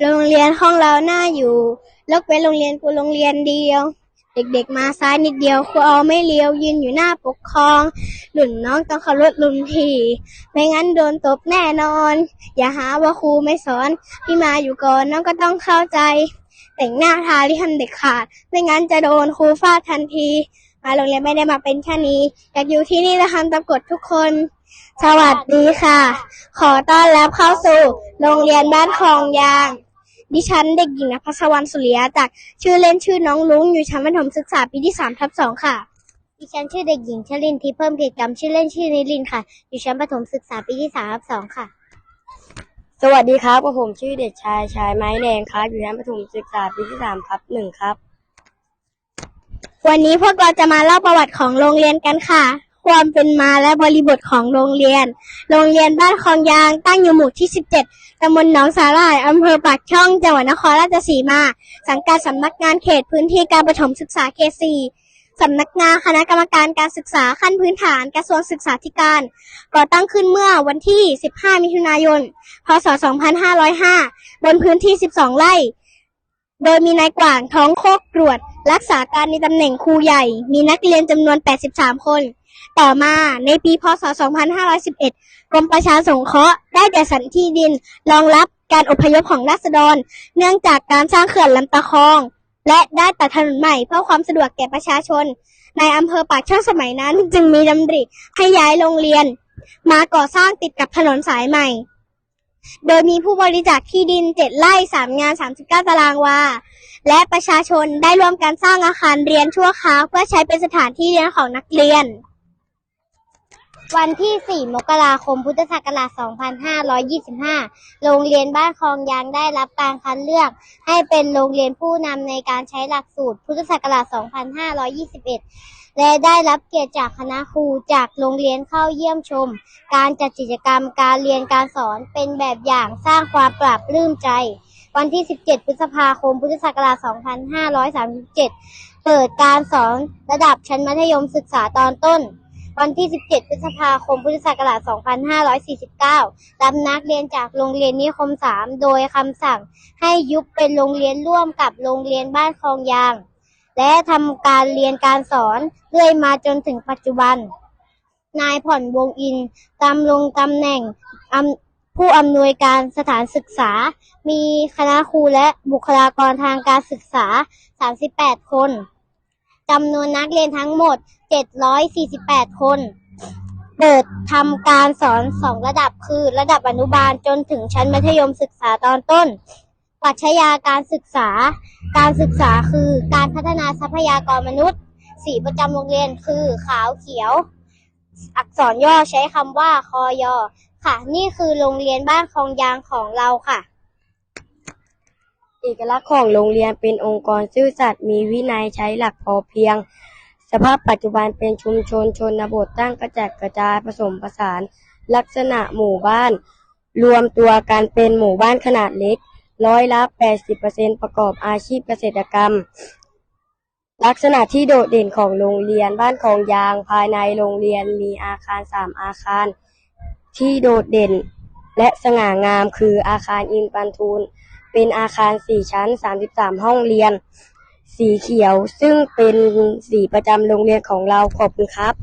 โรงเรียนของเราน่าอยู่ลกเป็นโรงเรียนกูโรงเรียนเดียว เด็กๆมาซ้ายนิดเดียวครูเอาไม่เลี้ยวยืนอยู่หน้าปกครอง หลุ่นน้องต้องเคารพรุ่นพี่ไม่งั้นโดนตบแน่นอน อย่าหาว่าครูไม่สอนพี่มาอยู่ก่อนน้องก็ต้องเข้าใจ แต่งหน้าทาลิทันเด็กขาด ไม่งั้นจะโดนครูฟาดทันที มาโรงเรียนไม่ได้มาเป็นแค่นี้อยากอยู่ที่นี่และทำตามกฎทุกคน สวัสดีค่ะ ขอต้อนรับเข้าสู่ โรงเรียนบ้านคลองยาง ดิฉันเด็กหญิงนภัสวรรณสุริยะจากชื่อเล่นชื่อน้องลุงอยู่ชั้นประถมศึกษาปีที่สามทับสองค่ะ ดิฉันชื่อเด็กหญิงชลินทิพย์เพิ่มเกียรติกรรมชื่อเล่นชื่อนิลินค่ะ อยู่ชั้นประถมศึกษาปีที่สามทับสองค่ะ สวัสดีครับผมชื่อเด็กชายชายไม้แดงครับอยู่ชั้นประถมศึกษาปีที่สามครับหนึ่งครับ วันนี้พวกเราจะมาเล่าประวัติของโรงเรียนกันค่ะ ความเป็นมาและบริบทของโรงเรียน โรงเรียนบ้านคลองยางตั้งอยู่หมู่ที่ 17 ตำบลหนองสาหร่าย อำเภอปากช่อง จังหวัดนครราชสีมา สังกัดสำนักงานเขตพื้นที่การประถมศึกษาเขต4สำนักงานคณะกรรมการการศึกษาขั้นพื้นฐานกระทรวงศึกษาธิการ ก่อตั้งขึ้นเมื่อวันที่ 15 มิถุนายน พศ 2505 บนพื้นที่ 12 ไร่ โดยมีนายกว่างท้องโคกกรวด รักษาการในตำแหน่งครูใหญ่ มีนักเรียนจำนวน 83 คน ต่อมาในปีพศ 2511 กรมประชาสงเคราะห์ได้จัดสรรที่ดินรองรับการอพยพของราษฎร เนื่องจากการสร้างเขื่อนลำตะคอง และได้ตัดถนนใหม่เพื่อความสะดวกแก่ประชาชน ในอำเภอปากช่องสมัยนั้นจึงมีดำริให้ย้ายโรงเรียน มาก่อสร้างติดกับถนนสายใหม่ โดยมีผู้บริจาคที่ดิน 7 ไร่ 3 งาน 39 ตารางวา และประชาชนได้ร่วมกันสร้างอาคารเรียนชั่วคราวเพื่อใช้เป็นสถานที่เรียนของนักเรียน วันที่ 4 มกราคม พุทธศักราช 2525 โรงเรียนบ้านคลองยางได้รับการคัดเลือก ให้เป็นโรงเรียนผู้นำในการใช้หลักสูตร พุทธศักราช 2521 และได้รับเกียรติจากคณะครูจากโรงเรียนเข้าเยี่ยมชม การจัดกิจกรรมการเรียนการสอนเป็นแบบอย่างสร้างความปราบปลื้มใจ วันที่ 17 พฤษภาคม พุทธศักราช 2537 เปิดการสอนระดับชั้นมัธยมศึกษาตอนต้น วันที่ 17 พฤษภาคม พุทธศักราช 2549 รับนักเรียนจากโรงเรียนนิคม 3 โดยคำสั่งให้ยุบเป็นโรงเรียนร่วมกับโรงเรียนบ้านคลองยาง และทำการเรียนการสอนเรื่อยมาจนถึงปัจจุบัน นายผ่อนวงอินดำรงตำแหน่งผู้อำนวยการสถานศึกษา มีคณะครูและบุคลากรทางการศึกษา 38 คน จำนวนนักเรียนทั้งหมด 748 คน เปิดทำการสอนสองระดับคือระดับอนุบาลจนถึงชั้นมัธยมศึกษาตอนต้น ปรัชญาการศึกษา การศึกษาคือการพัฒนาทรัพยากรมนุษย์ สีประจำโรงเรียนคือขาวเขียว อักษรย่อใช้คำว่าคอยอค่ะ นี่คือโรงเรียนบ้านคลองยางของเราค่ะ เอกลักษณ์ของโรงเรียนเป็นองค์กรซื่อสัตย์มีวินัยใช้หลักพอเพียง สภาพปัจจุบันเป็นชุมชนชนบทตั้งกระจัดกระจายผสมผสาน ลักษณะหมู่บ้าน รวมตัวกันเป็นหมู่บ้านขนาดเล็ก ร้อยละ 80%ประกอบอาชีพเกษตรกรรม ลักษณะที่โดดเด่นของโรงเรียนบ้านคลองยางภายในโรงเรียนมีอาคารสามอาคาร ที่โดดเด่น และสง่างามคืออาคารอินปันทูล เป็นอาคาร 4 ชั้น 33 ห้องเรียน สีเขียว ซึ่งเป็นสีประจำโรงเรียนของเรา ขอบคุณครับ